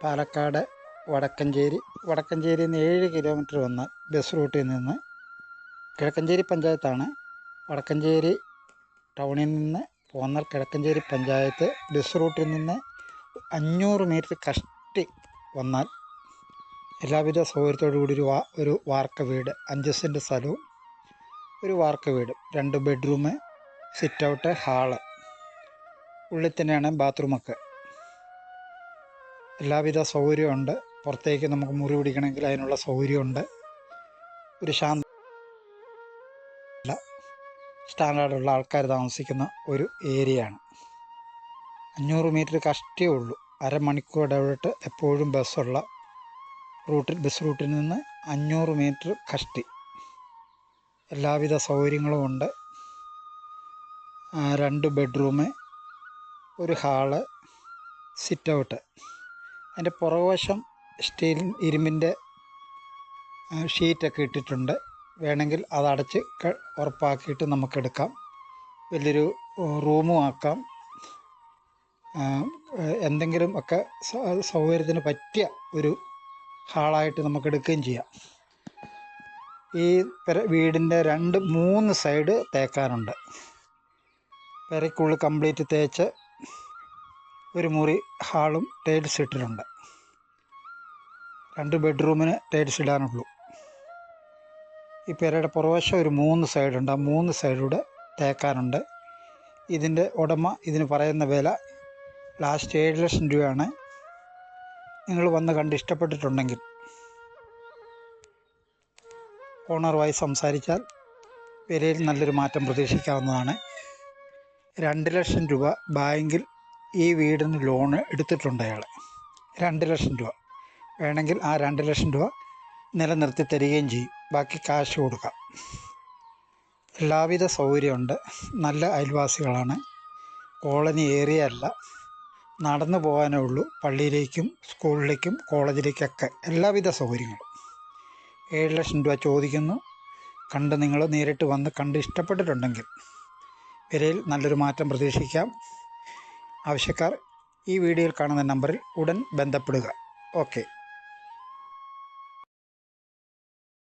പാലക്കാട് വടക്കഞ്ചേരി. വടക്കഞ്ചേരിയിൽ നിന്ന് ഏഴ് കിലോമീറ്റർ വന്നാൽ ബസ് റൂട്ടിൽ നിന്ന് കിഴക്കഞ്ചേരി പഞ്ചായത്താണ്. വടക്കഞ്ചേരി ടൗണിൽ നിന്ന് പോന്നാൽ കിഴക്കഞ്ചേരി പഞ്ചായത്ത് ബസ് റൂട്ടിൽ നിന്ന് അഞ്ഞൂറ് മീറ്റർ കഷ്ടി വന്നാൽ എല്ലാവിധ സൗകര്യത്തോടു കൂടി ഒരു വാ ഒരു വാർക്ക വീട് അഞ്ച് സെന്റ് സ്ഥലവും ഒരു വാർക്ക വീട് രണ്ട് ബെഡ്റൂം സിറ്റ് ഔട്ട് ഹാൾ ഉള്ളിൽ തന്നെയാണ് ബാത്റൂമൊക്കെ എല്ലാവിധ സൗകര്യമുണ്ട് പുറത്തേക്ക് നമുക്ക് മുറി പിടിക്കണമെങ്കിൽ അതിനുള്ള സൗകര്യമുണ്ട് ഒരു ശാന്ത സ്റ്റാൻഡേർഡുള്ള ആൾക്കാർ താമസിക്കുന്ന ഒരു ഏരിയയാണ്. അഞ്ഞൂറ് മീറ്റർ കഷ്ടേ ഉള്ളൂ. അരമണിക്കൂർ ഇടവിട്ട് എപ്പോഴും ബസ്സുള്ള റൂട്ടിൽ ബസ് റൂട്ടിൽ നിന്ന് അഞ്ഞൂറ് മീറ്റർ കഷ്ടി. എല്ലാവിധ സൗകര്യങ്ങളും ഉണ്ട്. രണ്ട് ബെഡ്റൂം ഒരു ഹാൾ സിറ്റ് ഔട്ട്. അതിന്റെ പുറകുവശം സ്റ്റീൽ ഇരുമ്പിന്റെ ഷീറ്റൊക്കെ ഇട്ടിട്ടുണ്ട്. വേണമെങ്കിൽ അതടച്ച് ഉറപ്പാക്കിയിട്ട് നമുക്കെടുക്കാം. വലിയൊരു റൂമും ആക്കാം. എന്തെങ്കിലും ഒക്കെ സൗകര്യത്തിന് പറ്റിയ ഒരു ഹാളായിട്ട് നമുക്ക് എടുക്കുകയും ചെയ്യാം. ഈ വീടിന്റെ രണ്ട് മൂന്ന് സൈഡ് തേക്കാനുണ്ട്. പെരയ്ക്കുള്ളിൽ കംപ്ലീറ്റ് തേച്ച് ഒരു മുറി ഹാളും ടൈൽസ് ഇട്ടിട്ടുണ്ട്. രണ്ട് ബെഡ്റൂമിന് ടൈൽസ് ഇടാനുള്ളൂ. ഈ പെരയുടെ പുറവശം ഒരു മൂന്ന് സൈഡുണ്ട്. ആ മൂന്ന് സൈഡൂടെ തേക്കാനുണ്ട്. ഇതിന്റെ ഉടമ ഇതിന് പറയുന്ന വില ലാസ്റ്റ് ഏഴ് ലക്ഷം രൂപയാണ്. നിങ്ങൾ വന്ന് കണ്ട് ഇഷ്ടപ്പെട്ടിട്ടുണ്ടെങ്കിൽ ഓണറുമായി സംസാരിച്ചാൽ വിലയിൽ നല്ലൊരു മാറ്റം പ്രതീക്ഷിക്കാവുന്നതാണ്. രണ്ട് ലക്ഷം രൂപ ബാങ്കിൽ ഈ വീടിന് ലോണ് എടുത്തിട്ടുണ്ട് അയാൾ രണ്ട് ലക്ഷം രൂപ. വേണമെങ്കിൽ ആ രണ്ട് ലക്ഷം രൂപ നിലനിർത്തി തരികയും ചെയ്യും. ബാക്കി കാശ് കൊടുക്കാം. എല്ലാവിധ സൗകര്യമുണ്ട്. നല്ല അയൽവാസികളാണ്. കോളനി ഏരിയ അല്ല. നടന്നു പോകാനേ ഉള്ളൂ. പള്ളിയിലേക്കും സ്കൂളിലേക്കും കോളേജിലേക്കൊക്കെ എല്ലാവിധ സൗകര്യങ്ങളും. ഏഴ് ലക്ഷം രൂപ ചോദിക്കുന്നു. കണ്ട് നിങ്ങൾ നേരിട്ട് വന്ന് കണ്ട് ഇഷ്ടപ്പെട്ടിട്ടുണ്ടെങ്കിൽ വിലയിൽ നല്ലൊരു മാറ്റം പ്രതീക്ഷിക്കാം. ആവശ്യക്കാർ ഈ വീഡിയോയിൽ കാണുന്ന നമ്പറിൽ ഉടൻ ബന്ധപ്പെടുക. ഓക്കെ.